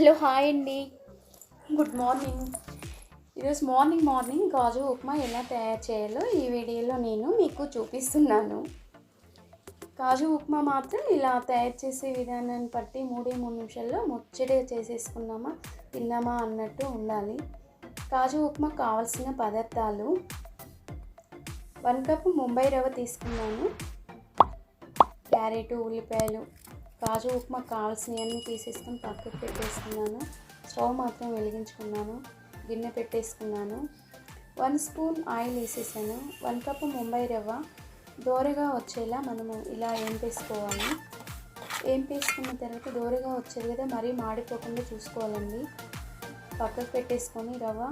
Hello hi అండి. Good morning. ఈరోజు morning morning గాజు ఉప్మా ఎలా తయారు చేయాలో ఈ వీడియోలో నేను మీకు చూపిస్తున్నాను. కాజు ఉప్మా మాత్రం ఇలా తయారు చేసే విధానాన్ని బట్టి మూడే మూడు నిమిషాల్లో ముచ్చటగా చేసేసుకున్నామా తిన్నామా అన్నట్టు ఉండాలి. కాజు ఉప్మా కావాల్సిన పదార్థాలు. వన్ కప్ ముంబై రవ్వ తీసుకున్నాను. క్యారెట్ ఉల్లిపాయలు కాజు ఉప్మా కావాల్సినవన్నీ తీసేసుకొని పక్కకు పెట్టేసుకున్నాను. స్టవ్ మాత్రం వెలిగించుకున్నాను. గిన్నె పెట్టేసుకున్నాను. వన్ స్పూన్ ఆయిల్ వేసేసాను. వన్ కప్ ముంబై రవ్వ. దోరగా వచ్చేలా మనము ఇలా ఏంపేసుకోవాలి. ఏంపేసుకున్న తర్వాత దోరగా వచ్చేది కదా మరీ మాడిపోకుండా చూసుకోవాలండి. పక్కకు పెట్టేసుకొని రవ్వ.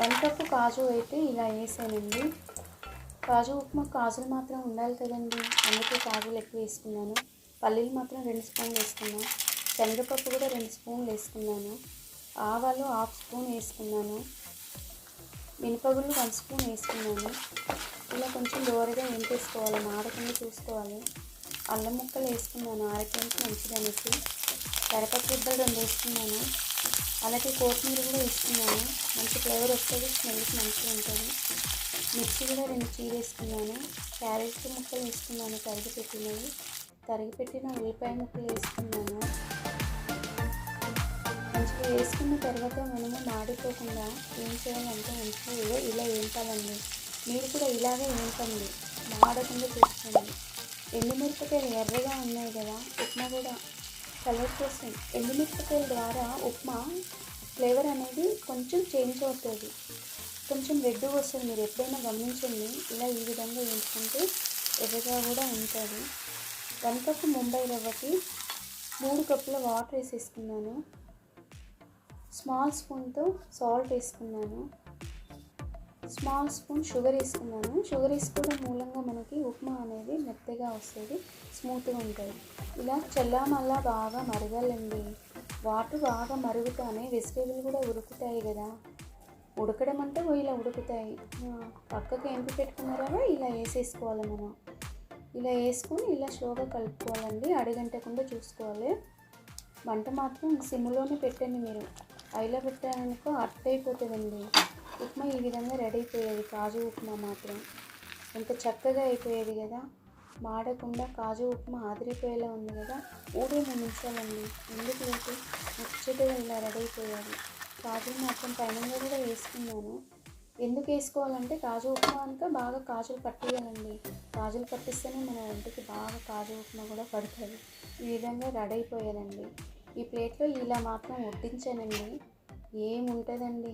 వన్ కప్ కాజు అయితే ఇలా వేసానండి. కాజు ఉప్మా కాజులు మాత్రం ఉండాలి కదండి. అందుకే కాజులు ఎక్కువ వేసుకున్నాను. పల్లీలు మాత్రం రెండు స్పూన్లు వేసుకున్నాను. శనగపప్పు కూడా రెండు స్పూన్లు వేసుకున్నాను. ఆవాలు హాఫ్ స్పూన్ వేసుకున్నాను. మినపగుళ్ళు వన్ స్పూన్ వేసుకున్నాను. ఇలా కొంచెం దూరగా వేసుకోవాలి మాడకుండా చూసుకోవాలి. అల్లం ముక్కలు వేసుకున్నాను ఆరోగ్యానికి మంచిదనేసి కరపప్పు ముద్దలు రెండు వేసుకున్నాను. అలాగే కొత్తిమీర కూడా వేసుకున్నాను. మంచి ఫ్లేవర్ వస్తుంది స్మెల్కి మంచిగా ఉంటుంది. మిర్చి కూడా రెండు చీర వేసుకున్నాను. క్యారెట్ ముక్కలు వేసుకున్నాను కరిగి పెట్టినవి తరిగి పెట్టిన ఉల్లిపాయ ముక్కలు వేసుకున్నాను. మంచిగా వేసుకున్న తర్వాత మనము మాడిపోకుండా ఏం చేయాలంటే మంచిగా ఇలా ఇలా వేయించాలండి. మీరు కూడా ఇలాగే వేయించండి. మాడకుండా చూసుకోండి. ఎండుమిరపకాయలు ఎర్రగా ఉన్నాయి కదా ఉప్మా కూడా కలర్ చేస్తాం ఎండుమిరపకాయల ద్వారా ఉప్మా ఫ్లేవర్ అనేది కొంచెం చేంజ్ అవుతుంది. కొంచెం రెడ్ వస్తుంది. మీరు ఎప్పుడైనా గమనించండి. ఇలా ఈ విధంగా వేయించుకుంటే ఎర్రగా కూడా ఉంటుంది. వన్ కప్ ముంబై రవ్వకి మూడు కప్పుల వాటర్ వేసేసుకున్నాను. స్మాల్ స్పూన్తో సాల్ట్ వేసుకున్నాను. స్మాల్ స్పూన్ షుగర్ వేసుకున్నాను. షుగర్ వేసుకోవడం మూలంగా మనకి ఉప్మా అనేది మెత్తగా వస్తుంది స్మూత్గా ఉంటుంది ఇలా చల్లామల్లా బాగా మరగాలండి. వాటర్ బాగా మరుగుతానే వెజిటేబుల్ కూడా ఉడుకుతాయి కదా. ఉడకడం అంటే ఇలా ఉడుకుతాయి. పక్కకు ఎంపి పెట్టుకున్నారా? ఇలా వేసేసుకోవాలి మనం. ఇలా వేసుకొని ఇలా స్లోగా కలుపుకోవాలండి. అడిగంటకుండా చూసుకోవాలి. వంట మాత్రం సిమ్లోనే పెట్టండి మీరు. అయిలో పెట్టారనుకో అట్ అయిపోతుందండి. ఉప్మా ఈ విధంగా రెడీ అయిపోయేది. కాజు ఉప్మా మాత్రం ఎంత చక్కగా అయిపోయేది కదా. మాడకుండా కాజు ఉప్మా ఆదిరిపోయేలా ఉంది కదా. ఊరే మూడు నిమిషాలండి. ఎందుకు లేదు ముచ్చటగా ఇలా రెడీ అయిపోయాలి కాజు మాత్రం పైన కూడా వేసుకున్నాను. ఎందుకు వేసుకోవాలంటే కాజు ఉప్మా కనుక బాగా కాజులు పట్టియాలండి కాజులు పట్టిస్తేనే మన ఇంటికి బాగా కాజు ఉప్మా కూడా పడుతుంది. ఈ విధంగా రెడీ అయిపోయానండి. ఈ ప్లేట్లో ఇలా మాత్రం వడ్డించానండి. ఏముంటుందండి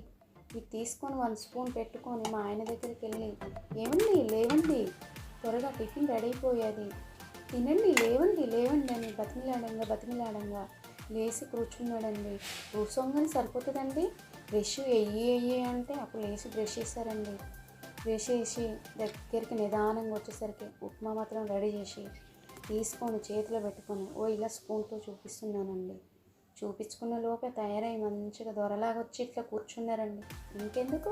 ఇది తీసుకొని వన్ స్పూన్ పెట్టుకొని మా ఆయన దగ్గరికి వెళ్ళి ఏమండి లేవండి త్వరగా టిఫిన్ రెడీ అయిపోయేది. తినండి లేవండి లేవండి అని బతిమిలాడంగా బతిమిలాడంగా లేచి కూర్చున్నాడండి. కూర్చోగానే సరిపోతుందండి? బ్రష్ ఎయ్యి ఎయ్యి అంటే అప్పుడు లేచి బ్రష్ చేశారండి బ్రష్ చేసి దగ్గరికి నిదానంగా వచ్చేసరికి ఉప్మా మాత్రం రెడీ చేసి తీసుకొని చేతిలో పెట్టుకొని ఓ ఇలా స్పూన్తో చూపిస్తున్నానండి. చూపించుకున్న లోపే తయారై మంచిగా దొరలాగా వచ్చి ఇట్లా కూర్చున్నారండి. ఇంకెందుకు?